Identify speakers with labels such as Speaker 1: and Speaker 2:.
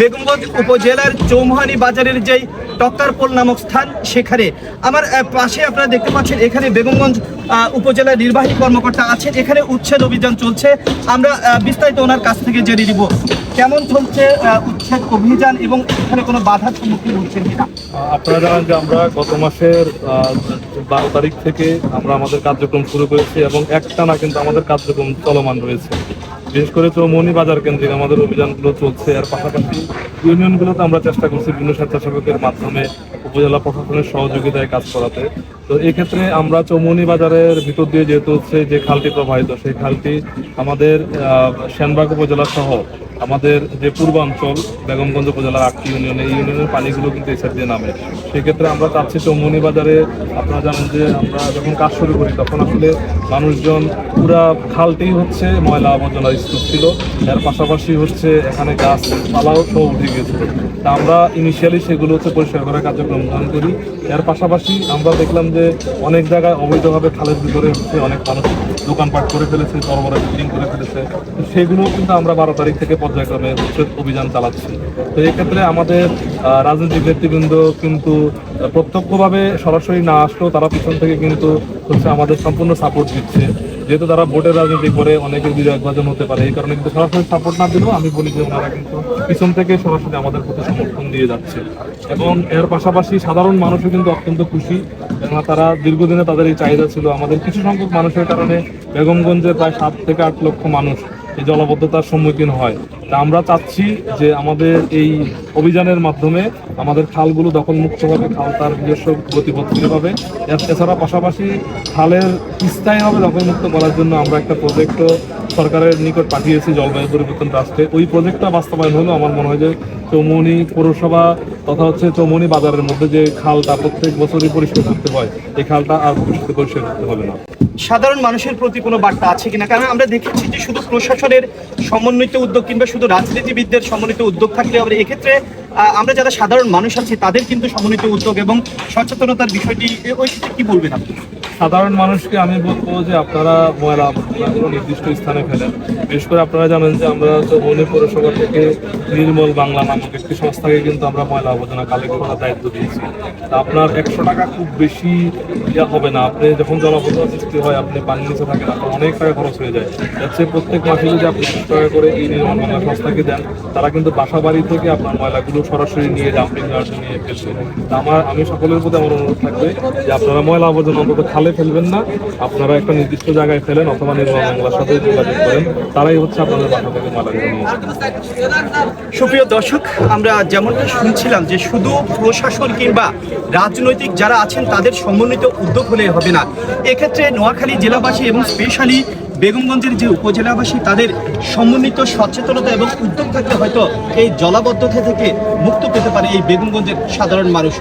Speaker 1: বেগমগঞ্জ উপজেলার চৌমুহানি বাজারের যেই টক্কারপোল নামক স্থান, সেখানে আমার পাশে আপনারা দেখতে পাচ্ছেন, এখানে বেগমগঞ্জ উপজেলার নির্বাহী কর্মকর্তা আছেন। এখানে উচ্ছেদ অভিযান চলছে। আমরা বিস্তারিত ওনার কাছ থেকে জেনে নিব কেমন চলছে উচ্ছেদ অভিযান এবং এখানে কোনো বাধার সম্মুখীন হচ্ছেন কিনা।
Speaker 2: আপনারা জানেন যে আমরা গত মাসের বারো তারিখ থেকে আমরা আমাদের কার্যক্রম শুরু করেছি এবং একটানা কিন্তু আমাদের কার্যক্রম চলমান রয়েছে। বিশেষ করে চৌমনি বাজার কেন্দ্রিক আমাদের অভিযানগুলো চলছে আর পাশাপাশি ইউনিয়নগুলোতে আমরা চেষ্টা করছি বিভিন্ন স্বেচ্ছাসেবকের মাধ্যমে উপজেলা প্রশাসনের সহযোগিতায় কাজ করাতে। তো এক্ষেত্রে ক্ষেত্রে আমরা চৌমনি বাজারের ভিতর দিয়ে যেহেতু হচ্ছে যে খালটি প্রবাহিত সেই খালটি আমাদের আহ, সেনবাগ উপজেলা সহ আমাদের যে পূর্বাঞ্চল বেগমগঞ্জ উপজেলার আটটি ইউনিয়নে এই ইউনিয়নের পানিগুলো কিন্তু সাইড দিয়ে নামে। সেক্ষেত্রে আমরা চাচ্ছি চৌমনি বাজারে আপনারা জানেন যে আমরা যখন কাজ শুরু করি তখন আসলে মানুষজন পুরা খালটি হচ্ছে ময়লা আবর্জনার স্তূপ ছিল। এর পাশাপাশি হচ্ছে এখানে গাছ পালাও সহ উঠে গিয়েছিল। তা আমরা ইনিশিয়ালি সেগুলো হচ্ছে পরিষ্কার করার কার্যক্রম গ্রহণ করি। এর পাশাপাশি আমরা দেখলাম যে অনেক জায়গায় অবৈধভাবে খালের ভিতরে হচ্ছে অনেক মানুষ দোকানপাট করে ফেলেছে বড় বড় বিল্ডিং করে ফেলেছে। তো সেগুলো কিন্তু আমরা বারো তারিখ থেকে পর্যায়ক্রমে উচ্ছেদ অভিযান চালাচ্ছি। তো এক্ষেত্রে আমাদের রাজনৈতিক নেতৃবৃন্দ কিন্তু প্রত্যক্ষভাবে সরাসরি না আসলেও তারা পিছন থেকে কিন্তু হচ্ছে আমাদের সম্পূর্ণ সাপোর্ট দিচ্ছে। যেহেতু তারা ভোটের রাজনীতি করে অনেকের বিজয় ভাজন হতে পারে, এই কারণে কিন্তু সরাসরি সাপোর্ট না দিলেও আমি বলি যে ওনারা কিন্তু পিছন থেকে সরাসরি আমাদের প্রতি সমর্থন দিয়ে যাচ্ছে। এবং এর পাশাপাশি সাধারণ মানুষও কিন্তু অত্যন্ত খুশি। কেননা তারা দীর্ঘদিনে তাদের এই চাহিদা ছিল। আমাদের কিছু সংখ্যক মানুষের কারণে বেগমগঞ্জে প্রায় সাত থেকে আট লক্ষ মানুষ এই জলাবদ্ধতার সম্মুখীন হয়। তা আমরা চাচ্ছি যে আমাদের এই অভিযানের মাধ্যমে আমাদের খালগুলো দখল মুক্ত হবে, খাল তার নিজস্ব গতিপথ ফিরে পাবে। এছাড়া পাশাপাশি খালের স্থায়ীভাবে দখলমুক্ত করার জন্য আমরা একটা প্রজেক্টও সরকারের নিকট পাঠিয়েছি, জলবায়ু পরিবর্তন ট্রাস্টে। ওই প্রজেক্টটা বাস্তবায়ন হলো। আমার মনে হয় যে চৌমনি পৌরসভা তথা হচ্ছে চৌমনি বাজারের মধ্যে যে খালটা প্রত্যেক বছরই পরিষ্কার করতে হয়, এই খালটা আর পরিষ্কার করতে হবে না।
Speaker 1: সাধারণ মানুষের প্রতি কোনো বার্তা আছে কিনা? কারণ আমরা দেখেছি যে শুধু প্রশাসনের সমন্বিত উদ্যোগ কিংবা শুধু রাজনীতিবিদদের সমন্বিত উদ্যোগ থাকলে হবে এক্ষেত্রে আমরা যারা সাধারণ মানুষ আছি, তাদের কিন্তু সমন্বিত উদ্যোগ এবং সচেতনতার বিষয়টি, ওই কি বলবেন আপনি?
Speaker 2: সাধারণ মানুষকে আমি বলব যে আপনারা ময়লা আবর্জনাগুলো নির্দিষ্ট স্থানে ফেলেন। বিশেষ করে আপনারা জানেন যে আমরা চৌবনি পৌরসভা থেকে নির্মল বাংলা নামক একটি সংস্থাকে কিন্তু আমরা ময়লা আবর্জনা কালেক্ট করার দায়িত্ব দিয়েছি। তা আপনার একশো টাকা খুব বেশি ইয়া হবে না। আপনি যখন জলাবদ্ধতা সৃষ্টি হয়, আপনি পানির নিচে থাকেন, আপনার অনেক টাকা খরচ হয়ে যায়। যাচ্ছে প্রত্যেক মাসে যদি আপনি দশ টাকা করে এই নির্মল বাংলা সংস্থাকে দেন, তারা কিন্তু বাসা বাড়ি থেকে আপনার ময়লাগুলো সরাসরি নিয়ে ডাম্পিং ইয়ার্ডে নিয়ে ফেলছে। তা আমার, আমি সকলের প্রতি আমার অনুরোধ থাকবে যে আপনারা ময়লা আবর্জনা অন্তত খালে ফেলবেন না। আপনারা একটা নির্দিষ্ট জায়গায় ফেলেন অথবা নির্মল বাংলার সাথে যোগাযোগ করেন। তারাই হচ্ছে আপনাদের বাসা থেকে ময়লাগুলো নিয়ে
Speaker 1: সুপ্রিয় দর্শক, আমরা যেমনটা শুনছিলাম যে শুধু প্রশাসন কিংবা রাজনৈতিক যারা আছেন, তাদের সমন্বিত উদ্যোগ হলে হবে না। এক্ষেত্রে নোয়াখালী জেলাবাসী এবং স্পেশালি বেগমগঞ্জের যে উপজেলাবাসী, তাদের সমন্বিত সচেতনতা এবং উদ্যোগ থাকলে হয়তো এই জলাবদ্ধতা থেকে মুক্ত পেতে পারে এই বেগমগঞ্জের সাধারণ মানুষ।